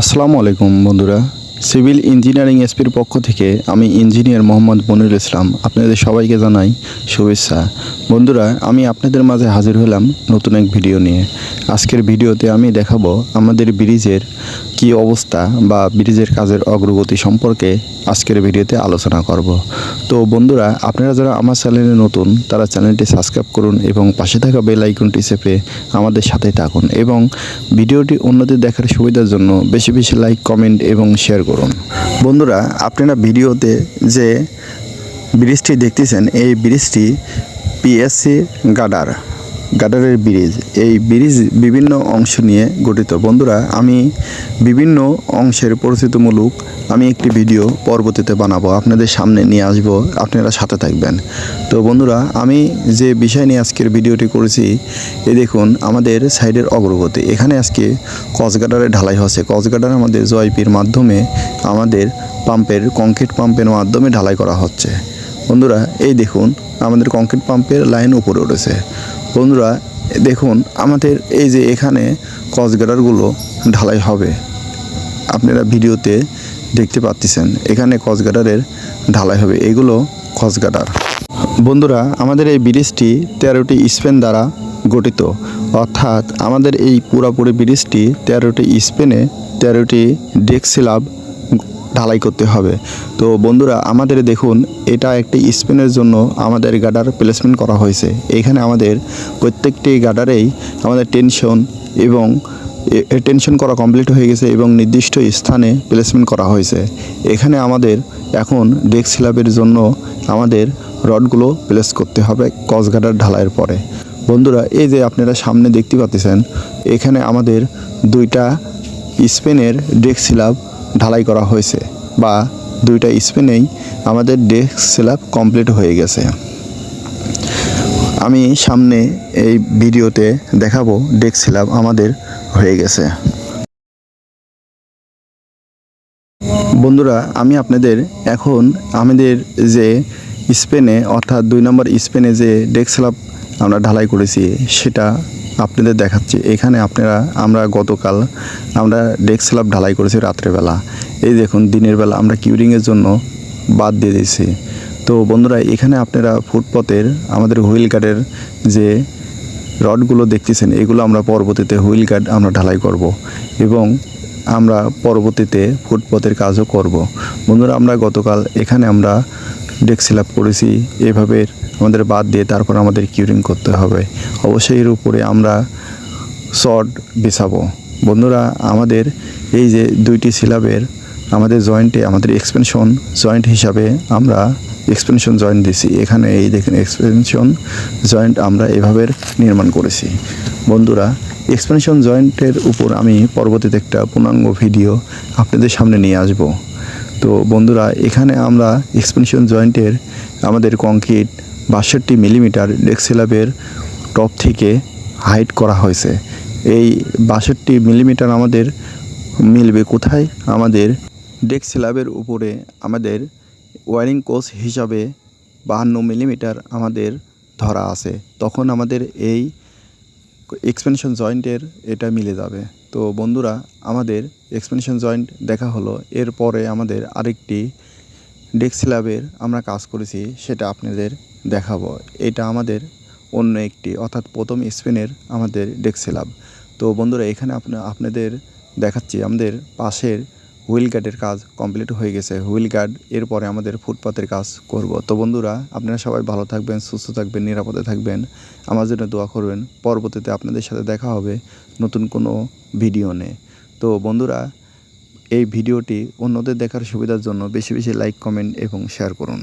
আসসালামু আলাইকুম বন্ধুরা। সিভিল ইঞ্জিনিয়ারিং এসপির পক্ষ থেকে আমি ইঞ্জিনিয়ার মোহাম্মদ মনির ইসলাম। আপনাদের সবাইকে জানাই শুভেচ্ছা। বন্ধুরা, আমি আপনাদের মাঝে হাজির হলাম নতুন এক ভিডিও নিয়ে। আজকের ভিডিওতে আমি দেখাবো আমাদের ব্রিজের কি অবস্থা বা ব্রিজের কাজের অগ্রগতি সম্পর্কে আজকের ভিডিওতে আলোচনা করব। তো বন্ধুরা, আপনারা যারা আমার চ্যানেলে নতুন, তারা চ্যানেলটি সাবস্ক্রাইব করুন এবং পাশে থাকা বেল আইকনটি চেপে আমাদের সাথে থাকুন এবং ভিডিওটি অন্যদের দেখার সুবিধার জন্য বেশি বেশি লাইক, কমেন্ট এবং শেয়ার করুন। বন্ধুরা, আপনারা ভিডিওতে যে ব্রিজটি দেখতেছেন, এই ব্রিজটি পিএসসি গাডার গাডারের ব্রিজ। এই ব্রিজ বিভিন্ন অংশ নিয়ে গঠিত। বন্ধুরা, আমি বিভিন্ন অংশের পরিচিতিমূলক আমি একটি ভিডিও পরবর্তীতে বানাবো। আপনাদের সামনে নিয়ে আসব। আপনারা সাথে থাকবেন। তো বন্ধুরা, আমি যে বিষয় নিয়ে আজকের ভিডিওটি করেছি, এ দেখুন, আমাদের সাইডের অগ্রগতি। এখানে আজকে কসগাডারে ঢালাই হচ্ছে। কসগাডার আমাদের জয়পির মাধ্যমে আমাদের পাম্পের, কংক্রিট পাম্পের মাধ্যমে ঢালাই করা হচ্ছে। বন্ধুরা, এই দেখুন, আমাদের কংক্রিট পাম্পের লাইন উপরে উঠেছে। বন্ধুরা, দেখুন, আমাদের এই যে এখানে কসগাডারগুলো ঢালাই হবে। আপনারা ভিডিওতে দেখতে পাচ্ছেন, এখানে কসগাডারের ঢালাই হবে। এগুলো কসগাডার বন্ধুরা, আমাদের এই ব্রিজটি তেরোটি স্পেন দ্বারা গঠিত। অর্থাৎ আমাদের এই পুরাপুরি ব্রিজটি তেরোটি স্পেনে তেরোটি ডেক স্ল্যাব ঢালাই করতে হবে। তো বন্ধুরা, আমাদের দেখুন, এটা একটি স্পেনের জন্য আমাদের গাডার প্লেসমেন্ট করা হয়েছে। এখানে আমাদের প্রত্যেকটি গাডারেই আমাদের টেনশন এবং টেনশন করা কমপ্লিট হয়ে গেছে এবং নির্দিষ্ট স্থানে প্লেসমেন্ট করা হয়েছে। এখানে আমাদের এখন ডেক স্ল্যাবের জন্য আমাদের রডগুলো প্লেস করতে হবে কস গাডার ঢালাইয়ের পরে। বন্ধুরা, এই যে আপনারা সামনে দেখতে পাচ্ছেন, এখানে আমাদের দুইটা স্পেনের ডেক স্ল্যাব ঢালাই করা হয়েছে বা দুইটা স্পেনেই আমাদের ডেস্ক স্ল্যাব কমপ্লিট হয়ে গেছে। আমি সামনে এই ভিডিওতে দেখাবো ডেস্ক স্ল্যাব আমাদের হয়ে গেছে। বন্ধুরা, আমি আপনাদের এখন আমাদের যে স্পেনে, অর্থাৎ দুই নম্বর স্পেনে যে ডেস্ক স্ল্যাব আমরা ঢালাই করেছি, সেটা আপনাদের দেখাচ্ছি। এখানে আপনারা, আমরা গতকাল আমরা ডেস্ক স্ল্যাব ঢালাই করেছি রাত্রেবেলা এই দেখুন, দিনের বেলা আমরা কিউরিংয়ের জন্য বাদ দিয়ে দিয়েছি। তো বন্ধুরা, এখানে আপনারা ফুটপথের আমাদের হুইল গার্ডের যে রডগুলো দেখতেছেন, এগুলো আমরা পরবর্তীতে হুইল গার্ড আমরা ঢালাই করব এবং আমরা পরবর্তীতে ফুটপথের কাজও করব। বন্ধুরা, আমরা গতকাল এখানে আমরা ডেক স্ল্যাব করেছি, এভাবে আমাদের বাদ দিয়ে তারপর আমাদের কিউরিং করতে হবে। অবশ্যই এর উপরে আমরা শর্ট বিছাবো। বন্ধুরা, আমাদের এই যে দুইটি সিলাবের আমাদের জয়েন্টে আমাদের এক্সপেনশন জয়েন্ট হিসাবে আমরা এক্সপেনশন জয়েন্ট দিছি। এখানে এই দেখেন এক্সপেনশন জয়েন্ট আমরা এভাবে নির্মাণ করেছি। বন্ধুরা এক্সপেনশন জয়েন্টের উপর আমি পরবর্তীতে একটা পূর্ণাঙ্গ ভিডিও আপনাদের সামনে নিয়ে আসব। তো বন্ধুরা, এখানে আমরা এক্সপেনশন জয়েন্টের আমাদের কংক্রিট বাষট্টি মিলিমিটার ডেক্সেলাবের টপ থেকে হাইট করা হয়েছে। এই বাষট্টি মিলিমিটার আমাদের মিলবে কোথায়? আমাদের ডেক স্ল্যাবের উপরে আমাদের ওয়ারিং কোচ হিসাবে বাহান্ন মিলিমিটার আমাদের ধরা আছে। তখন আমাদের এই এক্সপেনশন জয়েন্টের এটা মিলে যাবে। তো বন্ধুরা, আমাদের এক্সপেনশন জয়েন্ট দেখা হলো। এরপরে আমাদের আরেকটি ডেক স্ল্যাবের আমরা কাজ করেছি, সেটা আপনাদের দেখাবো। এটা আমাদের অন্য একটি, অর্থাৎ প্রথম স্পেনের আমাদের ডেক স্ল্যাব তো বন্ধুরা, এখানে আপনা, আপনাদের দেখাচ্ছি, আমাদের পাশের হুইল গার্ডের কাজ কমপ্লিট হয়ে গেছে। হুইল গার্ড এরপরে আমাদের ফুটপাতের কাজ করব। তো বন্ধুরা, আপনারা সবাই ভালো থাকবেন, সুস্থ থাকবেন, নিরাপদে থাকবেন। আমার জন্য দোয়া করবেন। পরবর্তীতে আপনাদের সাথে দেখা হবে নতুন কোনো ভিডিও নিয়ে। তো বন্ধুরা, এই ভিডিওটি অন্যদের দেখার সুবিধার জন্য বেশি বেশি লাইক, কমেন্ট এবং শেয়ার করুন।